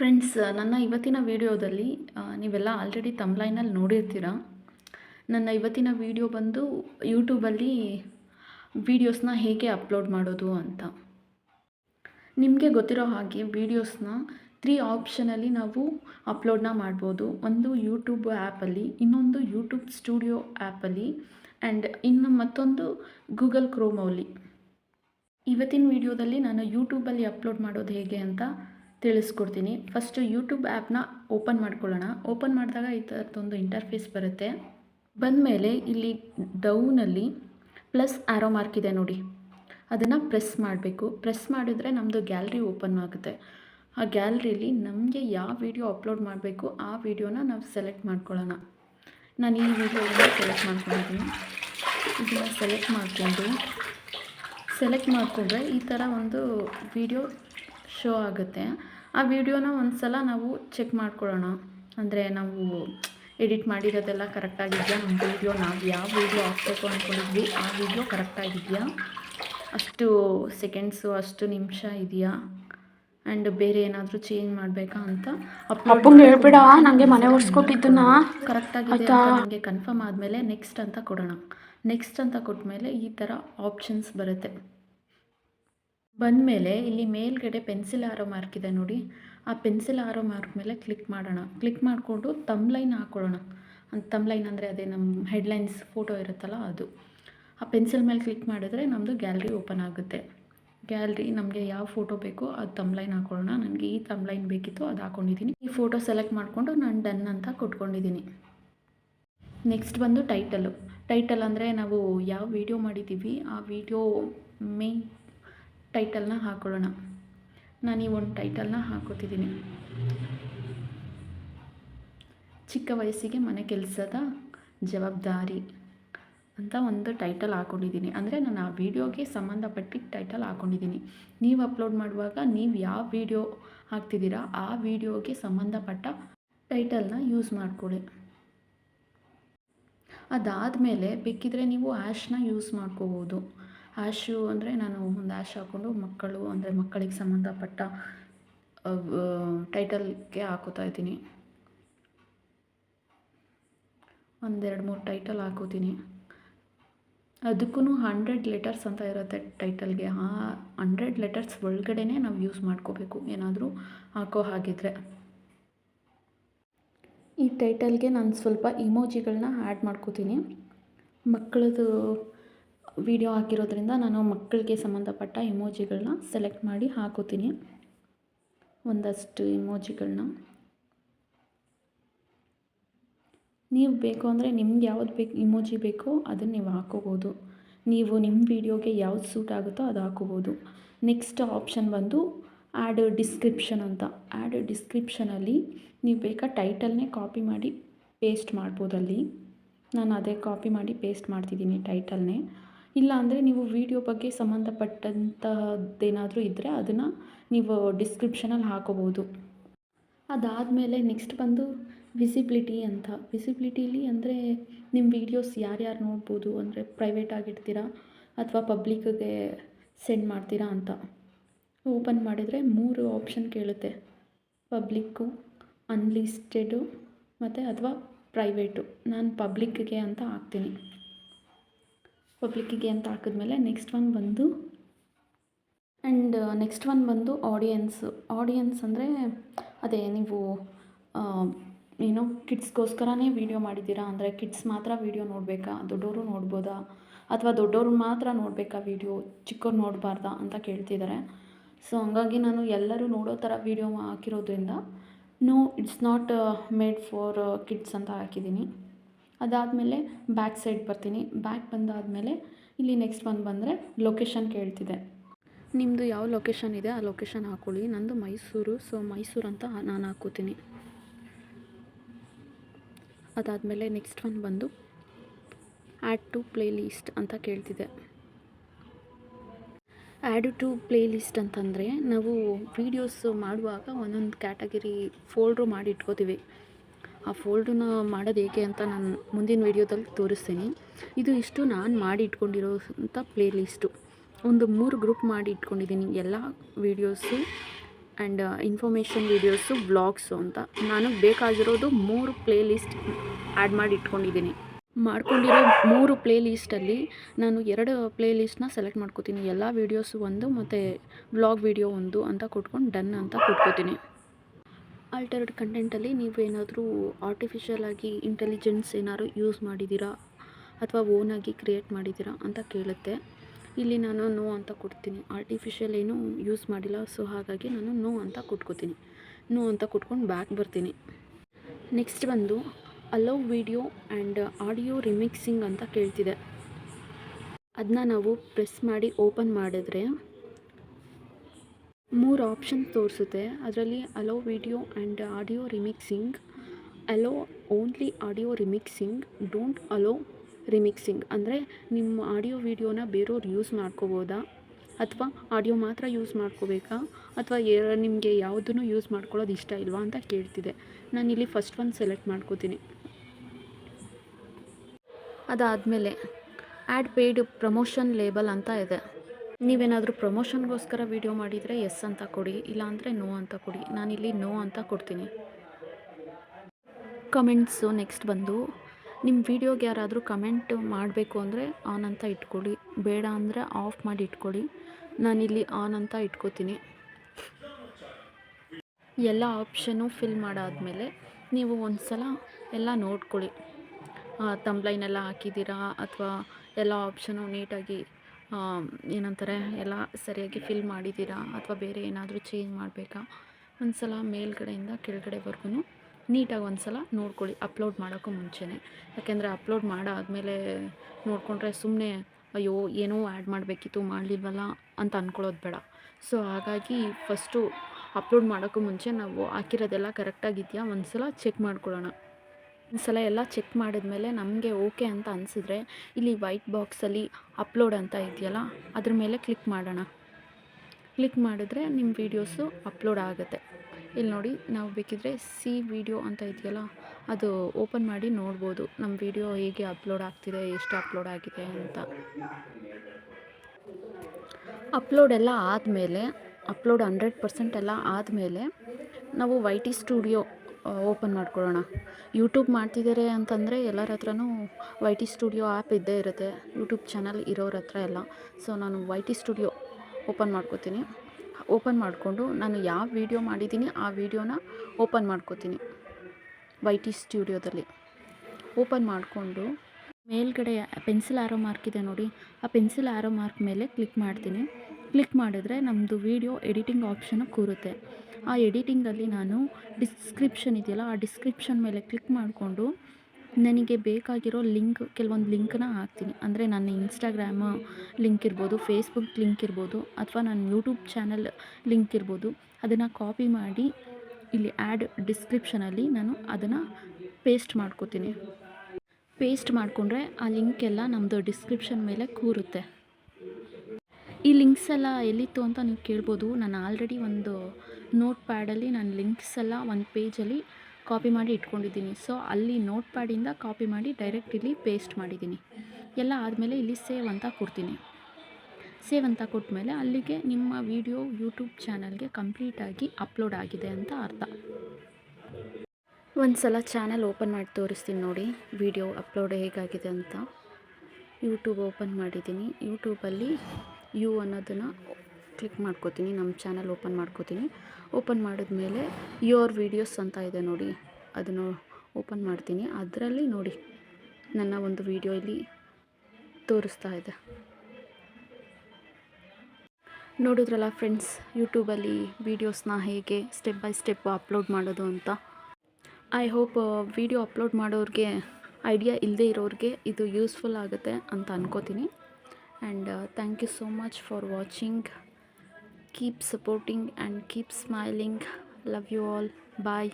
Friends, ನನ್ನ ಇವತ್ತಿನ ವಿಡಿಯೋದಲ್ಲಿ ನೀವೆಲ್ಲ ಆಲ್ರೆಡಿ ತಮ್ಲೈನಲ್ಲಿ ನೋಡಿರ್ತೀರ? ನನ್ನ ಇವತ್ತಿನ ವಿಡಿಯೋ ಬಂದು ಯೂಟ್ಯೂಬಲ್ಲಿ ವೀಡಿಯೋಸ್ನ ಹೇಗೆ ಅಪ್ಲೋಡ್ ಮಾಡೋದು ಅಂತ. ನಿಮಗೆ ಗೊತ್ತಿರೋ ಹಾಗೆ ವೀಡಿಯೋಸ್ನ ತ್ರೀ ಆಪ್ಷನಲ್ಲಿ ನಾವು ಅಪ್ಲೋಡ್ನ ಮಾಡ್ಬೋದು. ಒಂದು ಯೂಟ್ಯೂಬ್ ಆ್ಯಪಲ್ಲಿ ಇನ್ನೊಂದು ಯೂಟ್ಯೂಬ್ ಸ್ಟುಡಿಯೋ ಆ್ಯಪಲ್ಲಿ ಆ್ಯಂಡ್ ಇನ್ನು ಮತ್ತೊಂದು ಗೂಗಲ್ ಕ್ರೋಮಲ್ಲಿ ಇವತ್ತಿನ ವಿಡಿಯೋದಲ್ಲಿ ನಾನು ಯೂಟ್ಯೂಬಲ್ಲಿ ಅಪ್ಲೋಡ್ ಮಾಡೋದು ಹೇಗೆ ಅಂತ ತಿಳಿಸ್ಕೊಡ್ತೀನಿ. ಫಸ್ಟು ಯೂಟ್ಯೂಬ್ ಆ್ಯಪ್ನ ಓಪನ್ ಮಾಡ್ಕೊಳ್ಳೋಣ. ಓಪನ್ ಮಾಡಿದಾಗ ಈ ಥರದ್ದೊಂದು ಇಂಟರ್ಫೇಸ್ ಬರುತ್ತೆ. ಬಂದಮೇಲೆ ಇಲ್ಲಿ ಡೌನಲ್ಲಿ ಪ್ಲಸ್ ಆ್ಯರೋ ಮಾರ್ಕ್ ಇದೆ ನೋಡಿ. ಅದನ್ನು ಪ್ರೆಸ್ ಮಾಡಬೇಕು. ಪ್ರೆಸ್ ಮಾಡಿದರೆ ನಮ್ಮದು ಗ್ಯಾಲ್ರಿ ಓಪನ್ ಆಗುತ್ತೆ. ಆ ಗ್ಯಾಲ್ರಿಲಿ ನಮಗೆ ಯಾವ ವಿಡಿಯೋ ಅಪ್ಲೋಡ್ ಮಾಡಬೇಕು, ಆ ವಿಡಿಯೋನ ನಾವು ಸೆಲೆಕ್ಟ್ ಮಾಡ್ಕೊಳ್ಳೋಣ. ನಾನು ಈ ವಿಡಿಯೋವನ್ನು ಸೆಲೆಕ್ಟ್ ಮಾಡ್ಕೊಂಡಿದ್ದೀನಿ. ಇದನ್ನು ಸೆಲೆಕ್ಟ್ ಮಾಡಿಕೊಂಡು ಸೆಲೆಕ್ಟ್ ಮಾಡಿಕೊಂಡ್ರೆ ಈ ಥರ ಒಂದು ವಿಡಿಯೋ ಶೋ ಆಗುತ್ತೆ. ಆ ವಿಡಿಯೋನ ಒಂದು ಸಲ ನಾವು ಚೆಕ್ ಮಾಡ್ಕೊಳ್ಳೋಣ. ಅಂದರೆ ನಾವು ಎಡಿಟ್ ಮಾಡಿರೋದೆಲ್ಲ ಕರೆಕ್ಟಾಗಿದೆಯಾ ನಮ್ಮ ವಿಡಿಯೋ ನಾವು ಯಾವ ವೀಡಿಯೋ ಹಾಕ್ಬೇಕು ಅಂದ್ಕೊಂಡಿದ್ವಿ ಆ ವಿಡಿಯೋ ಕರೆಕ್ಟಾಗಿದೆಯಾ ಅಷ್ಟು ಸೆಕೆಂಡ್ಸು ಅಷ್ಟು ನಿಮಿಷ ಇದೆಯಾ? ಆ್ಯಂಡ್ ಬೇರೆ ಏನಾದರೂ ಚೇಂಜ್ ಮಾಡಬೇಕಾ ಅಂತ ಅಪ್ಪಂಗೆ ಹೇಳ್ಬೇಡ ನನಗೆ ಮನೆ ಒರೆಸ್ಕೊಟ್ಟಿದ್ದನ್ನ. ಕರೆಕ್ಟಾಗಿ ನನಗೆ ಕನ್ಫರ್ಮ್ ಆದಮೇಲೆ ನೆಕ್ಸ್ಟ್ ಅಂತ ಕೊಡೋಣ. ನೆಕ್ಸ್ಟ್ ಅಂತ ಕೊಟ್ಟ ಮೇಲೆ ಈ ಥರ ಆಪ್ಷನ್ಸ್ ಬರುತ್ತೆ. ಬಂದಮೇಲೆ ಇಲ್ಲಿ ಮೇಲ್ಗಡೆ ಪೆನ್ಸಿಲ್ ಆರೋ ಮಾರ್ಕ್ ಇದೆ ನೋಡಿ. ಆ ಪೆನ್ಸಿಲ್ ಆರೋ ಮಾರ್ಕ್ ಮೇಲೆ ಕ್ಲಿಕ್ ಮಾಡೋಣ. ಕ್ಲಿಕ್ ಮಾಡಿಕೊಂಡು ತಮ್ಲೈನ್ ಹಾಕ್ಕೊಳ್ಳೋಣ ಅಂತ ತಮ್ಲೈನ್ ಅಂದರೆ ಅದೇ ನಮ್ಮ ಹೆಡ್ಲೈನ್ಸ್ ಫೋಟೋ ಇರುತ್ತಲ್ಲ ಅದು. ಆ ಪೆನ್ಸಿಲ್ ಮೇಲೆ ಕ್ಲಿಕ್ ಮಾಡಿದ್ರೆ ನಮ್ಮದು ಗ್ಯಾಲ್ರಿ ಓಪನ್ ಆಗುತ್ತೆ. ಗ್ಯಾಲ್ರಿ ನಮಗೆ ಯಾವ ಫೋಟೋ ಬೇಕೋ ಅದು ತಮ್ ಲೈನ್ ಹಾಕೊಳ್ಳೋಣ. ನನಗೆ ಈ ತಮ್ಲೈನ್ ಬೇಕಿತ್ತು ಅದು ಹಾಕೊಂಡಿದ್ದೀನಿ ಈ ಫೋಟೋ ಸೆಲೆಕ್ಟ್ ಮಾಡಿಕೊಂಡು ನಾನು ಡನ್ ಅಂತ ಕೊಟ್ಕೊಂಡಿದ್ದೀನಿ ನೆಕ್ಸ್ಟ್ ಬಂದು ಟೈಟಲು ಟೈಟಲ್ ಅಂದರೆ ನಾವು ಯಾವ ವಿಡಿಯೋ ಮಾಡಿದ್ದೀವಿ ಆ ವಿಡಿಯೋ ಮೇನ್ ಟೈಟಲ್ನ ಹಾಕೊಳ್ಳೋಣ. ನಾನು ಈ ಒಂದು ಟೈಟಲ್ನ ಹಾಕೋತಿದ್ದೀನಿ ಚಿಕ್ಕ ವಯಸ್ಸಿಗೆ ಮನೆ ಕೆಲಸದ ಜವಾಬ್ದಾರಿ ಅಂತ ಒಂದು ಟೈಟಲ್ ಹಾಕ್ಕೊಂಡಿದ್ದೀನಿ ಅಂದರೆ ನಾನು ಆ ವಿಡಿಯೋಗೆ ಸಂಬಂಧಪಟ್ಟಿದ್ದ ಟೈಟಲ್ ಹಾಕ್ಕೊಂಡಿದ್ದೀನಿ ನೀವು ಅಪ್ಲೋಡ್ ಮಾಡುವಾಗ ನೀವು ಯಾವ ವಿಡಿಯೋ ಹಾಕ್ತಿದ್ದೀರಾ ಆ ವಿಡಿಯೋಗೆ ಸಂಬಂಧಪಟ್ಟ ಟೈಟಲ್ನ ಯೂಸ್ ಮಾಡ್ಕೊಳ್ಳಿ. ಅದಾದಮೇಲೆ ಬೇಕಿದ್ರೆ ನೀವು ಆ್ಯಶ್ನ ಯೂಸ್ ಮಾಡ್ಕೋಬೋದು. ಆ್ಯಶು ಅಂದರೆ ನಾನು ಒಂದು ಆ್ಯಶ್ ಹಾಕ್ಕೊಂಡು ಮಕ್ಕಳು ಅಂದರೆ ಮಕ್ಕಳಿಗೆ ಸಂಬಂಧಪಟ್ಟ ಟೈಟಲ್ಗೆ ಹಾಕೋತಾ ಇದ್ದೀನಿ. ಒಂದೆರಡು ಮೂರು ಟೈಟಲ್ ಹಾಕೋತೀನಿ. ಅದಕ್ಕೂ ಹಂಡ್ರೆಡ್ ಲೆಟರ್ಸ್ ಅಂತ ಇರುತ್ತೆ ಟೈಟಲ್ಗೆ ಆ ಹಂಡ್ರೆಡ್ ಲೆಟರ್ಸ್ ಒಳಗಡೆನೇ ನಾವು ಯೂಸ್ ಮಾಡ್ಕೋಬೇಕು. ಏನಾದರೂ ಹಾಕೋ ಹಾಗಿದ್ರೆ. ಈ ಟೈಟಲ್ಗೆ ನಾನು ಸ್ವಲ್ಪ ಇಮೋಜಿಗಳನ್ನ ಆ್ಯಡ್ ಮಾಡ್ಕೋತೀನಿ. ಮಕ್ಕಳದು ವಿಡಿಯೋ ಹಾಕಿರೋದ್ರಿಂದ ನಾನು ಮಕ್ಕಳಿಗೆ ಸಂಬಂಧಪಟ್ಟ ಇಮೋಜಿಗಳನ್ನ ಸೆಲೆಕ್ಟ್ ಮಾಡಿ ಹಾಕೋತೀನಿ. ಒಂದಷ್ಟು ಇಮೋಜಿಗಳನ್ನ ನೀವು ಬೇಕು ಅಂದರೆ ನಿಮ್ಗೆ ಯಾವ್ದು ಬೇಕು ಇಮೋಜಿ ಬೇಕೋ ಅದನ್ನು ನೀವು ಹಾಕೋಬೋದು. ನೀವು ನಿಮ್ಮ ವಿಡಿಯೋಗೆ ಯಾವ್ದು ಸೂಟ್ ಆಗುತ್ತೋ ಅದು ಹಾಕೋಬೋದು. ನೆಕ್ಸ್ಟ್ ಆಪ್ಷನ್ ಬಂದು ಆ್ಯಡ್ ಡಿಸ್ಕ್ರಿಪ್ಷನ್ ಅಂತ. ಆ್ಯಡ್ ಡಿಸ್ಕ್ರಿಪ್ಷನಲ್ಲಿ ನೀವು ಬೇಕಾ ಟೈಟಲ್ನೇ ಕಾಪಿ ಮಾಡಿ ಪೇಸ್ಟ್ ಮಾಡ್ಬೋದು ಅಲ್ಲಿ. ನಾನು ಅದೇ ಕಾಪಿ ಮಾಡಿ ಪೇಸ್ಟ್ ಮಾಡ್ತಿದ್ದೀನಿ ಟೈಟಲ್ನೇ ಇಲ್ಲ ಅಂದರೆ ನೀವು ವಿಡಿಯೋ ಬಗ್ಗೆ ಸಂಬಂಧಪಟ್ಟಂತಹದ್ದೇನಾದರೂ ಇದ್ದರೆ ಅದನ್ನು ನೀವು ಡಿಸ್ಕ್ರಿಪ್ಷನಲ್ಲಿ ಹಾಕೋಬೋದು. ಅದಾದಮೇಲೆ ನೆಕ್ಸ್ಟ್ ಬಂದು ವಿಸಿಬಿಲಿಟಿ ಅಂತ. ವಿಸಿಬಿಲಿಟೀಲಿ ಅಂದರೆ ನಿಮ್ಮ ವೀಡಿಯೋಸ್ ಯಾರ್ಯಾರು ನೋಡ್ಬೋದು ಅಂದರೆ ಪ್ರೈವೇಟ್ ಆಗಿಡ್ತೀರಾ ಅಥವಾ ಪಬ್ಲಿಕ್ಗೆ ಸೆಂಡ್ ಮಾಡ್ತೀರಾ ಅಂತ. ಓಪನ್ ಮಾಡಿದರೆ ಮೂರು ಆಪ್ಷನ್ ಕೇಳುತ್ತೆ. ಪಬ್ಲಿಕ್ಕು ಅನ್ಲಿಸ್ಟೆಡು ಮತ್ತು ಅಥವಾ ಪ್ರೈವೇಟು ನಾನು ಪಬ್ಲಿಕ್ಕಿಗೆ ಅಂತ ಹಾಕ್ತೀನಿ. ಪಬ್ಲಿಕ್ಕಿಗೆ ಅಂತ ಹಾಕಿದ್ಮೇಲೆ ನೆಕ್ಸ್ಟ್ ಒನ್ ಬಂದು ಆ್ಯಂಡ್ ನೆಕ್ಸ್ಟ್ ಒನ್ ಬಂದು ಆಡಿಯನ್ಸ್ ಆಡಿಯನ್ಸ್ ಅಂದರೆ ಅದೇ ನೀವು ಏನೋ ಕಿಡ್ಸ್ಗೋಸ್ಕರನೇ ವೀಡಿಯೋ ಮಾಡಿದ್ದೀರಾ ಅಂದರೆ ಕಿಡ್ಸ್ ಮಾತ್ರ ವೀಡಿಯೋ ನೋಡಬೇಕಾ? ದೊಡ್ಡವರು ನೋಡ್ಬೋದಾ? ಅಥವಾ ದೊಡ್ಡವರು ಮಾತ್ರ ನೋಡಬೇಕಾ ವೀಡಿಯೋ ಚಿಕ್ಕವ್ರು ನೋಡಬಾರ್ದಾ ಅಂತ ಕೇಳ್ತಿದ್ದಾರೆ ಸೊ ಹಂಗಾಗಿ ನಾನು ಎಲ್ಲರೂ ನೋಡೋ ಥರ ವೀಡಿಯೋ ಹಾಕಿರೋದ್ರಿಂದ no it's not made for kids ಅಂತ ಹಾಕಿದ್ದೀನಿ. ಅದಾದಮೇಲೆ ಬ್ಯಾಕ್ ಸೈಡ್ ಬರ್ತೀನಿ. ಬ್ಯಾಕ್ ಬಂದಾದಮೇಲೆ ಇಲ್ಲಿ ನೆಕ್ಸ್ಟ್ ಒಂದು ಬಂದರೆ ಲೊಕೇಶನ್ ಕೇಳ್ತಿದೆ. ನಿಮ್ಮದು ಯಾವ ಲೊಕೇಶನ್ ಇದೆ? ಆ ಲೊಕೇಶನ್ ಹಾಕ್ಕೊಳ್ಳಿ ನಂದು ಮೈಸೂರು. ಸೊ ಮೈಸೂರು ಅಂತ ನಾನು ಹಾಕೋತೀನಿ ಅದಾದಮೇಲೆ ನೆಕ್ಸ್ಟ್ ಒನ್ ಬಂದು ಆ್ಯಡ್ ಟು ಪ್ಲೇ ಲೀಸ್ಟ್ ಅಂತ ಕೇಳ್ತಿದೆ. ಆ್ಯಡ್ ಟು ಪ್ಲೇ ಲಿಸ್ಟ್ ಅಂತಂದರೆ ನಾವು ವೀಡಿಯೋಸ್ ಮಾಡುವಾಗ ಒಂದೊಂದು ಕ್ಯಾಟಗರಿ ಫೋಲ್ಡ್ರು ಮಾಡಿ ಇಟ್ಕೋತೀವಿ. ಆ ಫೋಲ್ಡನ್ನ ಮಾಡೋದು ಹೇಗೆ ಅಂತ ನಾನು ಮುಂದಿನ ವೀಡಿಯೋದಲ್ಲಿ ತೋರಿಸ್ತೀನಿ. ಇದು ಇಷ್ಟು ನಾನು ಮಾಡಿ ಇಟ್ಕೊಂಡಿರೋಂಥ ಪ್ಲೇ ಲಿಸ್ಟು ಒಂದು ಮೂರು ಗ್ರೂಪ್ ಮಾಡಿ ಇಟ್ಕೊಂಡಿದ್ದೀನಿ ಎಲ್ಲ videos and information videos vlogs ಅಂತ. ನನಗೆ ಬೇಕಾಗಿರೋದು ಮೂರು ಪ್ಲೇ ಲಿಸ್ಟ್ ಆ್ಯಡ್ ಮಾಡಿ ಇಟ್ಕೊಂಡಿದ್ದೀನಿ ಮಾಡ್ಕೊಂಡಿರೋ ಮೂರು ಪ್ಲೇ ಲೀಸ್ಟಲ್ಲಿ ನಾನು ಎರಡು ಪ್ಲೇ ಲೀಸ್ಟ್ನ ಸೆಲೆಕ್ಟ್ ಮಾಡ್ಕೋತೀನಿ. ಎಲ್ಲ ವೀಡಿಯೋಸು ಒಂದು ಮತ್ತು ಬ್ಲಾಗ್ ವೀಡಿಯೋ ಒಂದು ಅಂತ ಕೊಟ್ಕೊಂಡು ಡನ್ ಅಂತ ಕೊಟ್ಕೋತೀನಿ. ಆಲ್ಟರ್ಡ್ ಕಂಟೆಂಟಲ್ಲಿ ನೀವೇನಾದರೂ ಆರ್ಟಿಫಿಷಿಯಲ್ ಆಗಿ ಇಂಟೆಲಿಜೆನ್ಸ್ ಏನಾದ್ರು ಯೂಸ್ ಮಾಡಿದ್ದೀರಾ? ಅಥವಾ ಓನಾಗಿ ಕ್ರಿಯೇಟ್ ಮಾಡಿದ್ದೀರಾ ಅಂತ ಕೇಳುತ್ತೆ. ಇಲ್ಲಿ ನಾನು ನೋ ಅಂತ ಕೊಡ್ತೀನಿ. ಆರ್ಟಿಫಿಷಿಯಲ್ ಏನೂ ಯೂಸ್ ಮಾಡಿಲ್ಲ. ಸೊ ಹಾಗಾಗಿ ನಾನು ನೋ ಅಂತ ಕೊಟ್ಕೋತೀನಿ. ನೋ ಅಂತ ಕೊಟ್ಕೊಂಡು ಬ್ಯಾಕ್ ಬರ್ತೀನಿ. ನೆಕ್ಸ್ಟ್ ಬಂದು allow video and audio remixing ಅಂತ ಕೇಳ್ತಿದೆ. ಅದನ್ನ ನಾವು ಪ್ರೆಸ್ ಮಾಡಿ ಓಪನ್ ಮಾಡಿದ್ರೆ ಮೂರು ಆಪ್ಷನ್ ತೋರಿಸುತ್ತೆ. ಅದರಲ್ಲಿ allow video and audio remixing allow only audio remixing don't allow remixing ಅಂದರೆ ನಿಮ್ಮ ಆಡಿಯೋ ವಿಡಿಯೋನ ಬೇರೆಯವ್ರು ಯೂಸ್ ಮಾಡ್ಕೋಬೋದಾ? ಅಥವಾ ಆಡಿಯೋ ಮಾತ್ರ ಯೂಸ್ ಮಾಡ್ಕೋಬೇಕಾ? ಅಥವಾ ನಿಮಗೆ ಯಾವುದನ್ನು ಯೂಸ್ ಮಾಡ್ಕೊಳ್ಳೋದು ಇಷ್ಟ ಇಲ್ವಾ ಅಂತ ಕೇಳ್ತಿದೆ. ನಾನಿಲ್ಲಿ ಫಸ್ಟ್ ಒನ್ ಸೆಲೆಕ್ಟ್ ಮಾಡ್ಕೋತೀನಿ. ಅದಾದಮೇಲೆ ಆ್ಯಡ್ ಪೇಯ್ಡ್ ಪ್ರಮೋಷನ್ ಲೇಬಲ್ ಅಂತ ಇದೆ. ನೀವೇನಾದರೂ ಪ್ರಮೋಷನ್ಗೋಸ್ಕರ ವೀಡಿಯೋ ಮಾಡಿದರೆ ಎಸ್ ಅಂತ ಕೊಡಿ, ಇಲ್ಲಾಂದರೆ ನೋ ಅಂತ ಕೊಡಿ. ನಾನಿಲ್ಲಿ ನೋ ಅಂತ ಕೊಡ್ತೀನಿ. ಕಮೆಂಟ್ಸು ನೆಕ್ಸ್ಟ್ ಬಂದು ನಿಮ್ಮ ವೀಡಿಯೋಗೆ ಯಾರಾದರೂ ಕಮೆಂಟ್ ಮಾಡಬೇಕು ಅಂದರೆ ಆನ್ ಅಂತ ಇಟ್ಕೊಳ್ಳಿ. ಬೇಡ ಅಂದರೆ ಆಫ್ ಮಾಡಿ ಇಟ್ಕೊಳ್ಳಿ. ನಾನಿಲ್ಲಿ ಆನ್ ಅಂತ ಇಟ್ಕೋತೀನಿ. ಎಲ್ಲ ಆಪ್ಷನ್ನು ಫಿಲ್ ಮಾಡಾದಮೇಲೆ ನೀವು ಒಂದು ಸಲ ಎಲ್ಲ ನೋಡ್ಕೊಳ್ಳಿ. ತಂಬ್ಲೈನೆಲ್ಲ ಹಾಕಿದ್ದೀರಾ ಅಥವಾ ಎಲ್ಲ ಆಪ್ಷನು ನೀಟಾಗಿ ಏನಂತಾರೆ, ಎಲ್ಲ ಸರಿಯಾಗಿ ಫಿಲ್ ಮಾಡಿದ್ದೀರಾ ಅಥವಾ ಬೇರೆ ಏನಾದರೂ ಚೇಂಜ್ ಮಾಡಬೇಕಾ? ಒಂದು ಸಲ ಮೇಲ್ಗಡೆಯಿಂದ ಕೆಳಗಡೆವರೆಗೂ ನೀಟಾಗಿ ಒಂದು ಸಲ ನೋಡ್ಕೊಳ್ಳಿ ಅಪ್ಲೋಡ್ ಮಾಡೋಕ್ಕೂ ಮುಂಚೆನೇ. ಯಾಕೆಂದರೆ ಅಪ್ಲೋಡ್ ಮಾಡಾದಮೇಲೆ ನೋಡಿಕೊಂಡ್ರೆ ಸುಮ್ಮನೆ ಅಯ್ಯೋ, ಏನೋ ಆ್ಯಡ್ ಮಾಡಬೇಕಿತ್ತು, ಮಾಡಲಿಲ್ವಲ್ಲ? ಅಂತ ಅಂದ್ಕೊಳ್ಳೋದು ಬೇಡ. ಸೊ ಹಾಗಾಗಿ ಫಸ್ಟು ಅಪ್ಲೋಡ್ ಮಾಡೋಕ್ಕೂ ಮುಂಚೆ ನಾವು ಹಾಕಿರೋದೆಲ್ಲ ಕರೆಕ್ಟಾಗಿದೆಯಾ ಒಂದು ಸಲ ಚೆಕ್ ಮಾಡ್ಕೊಳ್ಳೋಣ. ಸಲ ಎಲ್ಲ ಚೆಕ್ ಮಾಡಿದ್ಮೇಲೆ ನಮಗೆ ಓಕೆ ಅಂತ ಅನಿಸಿದ್ರೆ ಇಲ್ಲಿ ವೈಟ್ ಬಾಕ್ಸಲ್ಲಿ ಅಪ್ಲೋಡ್ ಅಂತ ಇದೆಯಲ್ಲ, ಅದ್ರ ಮೇಲೆ ಕ್ಲಿಕ್ ಮಾಡೋಣ. ಕ್ಲಿಕ್ ಮಾಡಿದ್ರೆ ನಿಮ್ಮ ವೀಡಿಯೋಸು ಅಪ್ಲೋಡ್ ಆಗುತ್ತೆ. ಇಲ್ಲಿ ನೋಡಿ, ನಾವು ಬೇಕಿದ್ರೆ ಸಿ ವಿಡಿಯೋ ಅಂತ ಇದೆಯಲ್ಲ, ಅದು ಓಪನ್ ಮಾಡಿ ನೋಡ್ಬೋದು. ನಮ್ಮ ವಿಡಿಯೋ ಹೇಗೆ ಅಪ್ಲೋಡ್ ಆಗ್ತಿದೆ, ಎಷ್ಟು ಅಪ್ಲೋಡ್ ಆಗಿದೆ ಅಂತ. ಅಪ್ಲೋಡ್ ಎಲ್ಲ ಆದಮೇಲೆ, ಅಪ್ಲೋಡ್ ಹಂಡ್ರೆಡ್ ಪರ್ಸೆಂಟ್ ಎಲ್ಲ ಆದಮೇಲೆ ನಾವು ವೈ ಟಿ ಸ್ಟುಡಿಯೋ ಓಪನ್ ಮಾಡ್ಕೊಳ್ಳೋಣ. ಯೂಟ್ಯೂಬ್ ಮಾಡ್ತಿದ್ದಾರೆ ಅಂತಂದರೆ ಎಲ್ಲರ ಹತ್ರನೂ ವೈ ಟಿ ಸ್ಟುಡಿಯೋ ಆ್ಯಪ್ ಇದ್ದೇ ಇರುತ್ತೆ. ಯೂಟ್ಯೂಬ್ ಚಾನಲ್ ಇರೋರ ಹತ್ರ ಎಲ್ಲ. ಸೊ ನಾನು ವೈ ಟಿ ಸ್ಟುಡಿಯೋ ಓಪನ್ ಮಾಡ್ಕೋತೀನಿ. ಓಪನ್ ಮಾಡಿಕೊಂಡು ನಾನು ಯಾವ ವೀಡಿಯೋ ಮಾಡಿದ್ದೀನಿ ಆ ವೀಡಿಯೋನ ಓಪನ್ ಮಾಡ್ಕೋತೀನಿ. ವೈ ಟಿ ಸ್ಟುಡಿಯೋದಲ್ಲಿ ಓಪನ್ ಮಾಡಿಕೊಂಡು ಮೇಲ್ಗಡೆ ಪೆನ್ಸಿಲ್ ಆರೋ ಮಾರ್ಕ್ ಇದೆ ನೋಡಿ. ಆ ಪೆನ್ಸಿಲ್ ಆರೋ ಮಾರ್ಕ್ ಮೇಲೆ ಕ್ಲಿಕ್ ಮಾಡ್ತೀನಿ. ಕ್ಲಿಕ್ ಮಾಡಿದ್ರೆ ನಮ್ಮದು ವೀಡಿಯೋ ಎಡಿಟಿಂಗ್ ಆಪ್ಷನ್ ಕೂರುತ್ತೆ. ಆ ಎಡಿಟಿಂಗಲ್ಲಿ ನಾನು ಡಿಸ್ಕ್ರಿಪ್ಷನ್ ಇದೆಯಲ್ಲ, ಆ ಡಿಸ್ಕ್ರಿಪ್ಷನ್ ಮೇಲೆ ಕ್ಲಿಕ್ ಮಾಡಿಕೊಂಡು ನನಗೆ ಬೇಕಾಗಿರೋ ಲಿಂಕ್, ಕೆಲವೊಂದು ಲಿಂಕನ್ನ ಹಾಕ್ತೀನಿ. ಅಂದರೆ ನನ್ನ ಇನ್ಸ್ಟಾಗ್ರಾಮ್ ಲಿಂಕ್ ಇರ್ಬೋದು, ಫೇಸ್ಬುಕ್ ಲಿಂಕ್ ಇರ್ಬೋದು, ಅಥವಾ ನನ್ನ ಯೂಟ್ಯೂಬ್ ಚಾನಲ್ ಲಿಂಕ್ ಇರ್ಬೋದು, ಅದನ್ನು ಕಾಪಿ ಮಾಡಿ ಇಲ್ಲಿ ಆ್ಯಡ್ ಡಿಸ್ಕ್ರಿಪ್ಷನಲ್ಲಿ ನಾನು ಅದನ್ನು ಪೇಸ್ಟ್ ಮಾಡ್ಕೋತೀನಿ. ಪೇಸ್ಟ್ ಮಾಡಿಕೊಂಡ್ರೆ ಆ ಲಿಂಕ್ ಎಲ್ಲ ನಮ್ಮದು ಡಿಸ್ಕ್ರಿಪ್ಷನ್ ಮೇಲೆ ಕೂರುತ್ತೆ. ಈ ಲಿಂಕ್ಸ್ ಎಲ್ಲ ಎಲ್ಲಿತ್ತು ಅಂತ ನೀವು ಕೇಳ್ಬೋದು. ನಾನು ಆಲ್ರೆಡಿ ಒಂದು ನೋಟ್ ಪ್ಯಾಡಲ್ಲಿ ನಾನು ಲಿಂಕ್ಸ್ ಎಲ್ಲ ಒಂದು ಪೇಜಲ್ಲಿ ಕಾಪಿ ಮಾಡಿ ಇಟ್ಕೊಂಡಿದ್ದೀನಿ. ಸೊ ಅಲ್ಲಿ ನೋಟ್ ಪ್ಯಾಡಿಂದ ಕಾಪಿ ಮಾಡಿ ಡೈರೆಕ್ಟ್ ಇಲ್ಲಿ ಪೇಸ್ಟ್ ಮಾಡಿದ್ದೀನಿ. ಎಲ್ಲ ಆದಮೇಲೆ ಇಲ್ಲಿ ಸೇವ್ ಅಂತ ಕೊಡ್ತೀನಿ. ಸೇವ್ ಅಂತ ಕೊಟ್ಟಮೇಲೆ ಅಲ್ಲಿಗೆ ನಿಮ್ಮ ವಿಡಿಯೋ ಯೂಟ್ಯೂಬ್ ಚಾನಲ್ಗೆ ಕಂಪ್ಲೀಟಾಗಿ ಅಪ್ಲೋಡ್ ಆಗಿದೆ ಅಂತ ಅರ್ಥ. ಒಂದು ಸಲ ಚಾನಲ್ ಓಪನ್ ಮಾಡಿ ತೋರಿಸ್ತೀನಿ ನೋಡಿ ವಿಡಿಯೋ ಅಪ್ಲೋಡ್ ಹೇಗಾಗಿದೆ ಅಂತ. ಯೂಟ್ಯೂಬ್ ಓಪನ್ ಮಾಡಿದ್ದೀನಿ. ಯೂಟ್ಯೂಬಲ್ಲಿ ಯು ಅನ್ನೋದನ್ನು ಕ್ಲಿಕ್ ಮಾಡ್ಕೋತೀನಿ ನಮ್ಮ ಚಾನಲ್ ಓಪನ್ ಮಾಡ್ಕೋತೀನಿ. ಓಪನ್ ಮಾಡಿದ್ಮೇಲೆ ಯೋರ್ ವೀಡಿಯೋಸ್ ಅಂತ ಇದೆ ನೋಡಿ, ಅದನ್ನು ಓಪನ್ ಮಾಡ್ತೀನಿ. ಅದರಲ್ಲಿ ನೋಡಿ, ನನ್ನ ಒಂದು ವಿಡಿಯೋ ಇಲ್ಲಿ ತೋರಿಸ್ತಾ ಇದೆ. ನೋಡಿದ್ರಲ್ಲ ಫ್ರೆಂಡ್ಸ್ ಯೂಟ್ಯೂಬಲ್ಲಿ ವೀಡಿಯೋಸ್ನ ಹೇಗೆ ಸ್ಟೆಪ್ ಬೈ ಸ್ಟೆಪ್ ಅಪ್ಲೋಡ್ ಮಾಡೋದು ಅಂತ. ಐ ಹೋಪ್ ವಿಡಿಯೋ ಅಪ್ಲೋಡ್ ಮಾಡೋರಿಗೆ ಐಡಿಯಾ ಇಲ್ಲದೆ ಇರೋರಿಗೆ ಇದು ಯೂಸ್ಫುಲ್ ಆಗುತ್ತೆ ಅಂತ ಅನ್ಕೋತೀನಿ. And thank you so much for watching keep supporting and keep smiling. Love you all. Bye.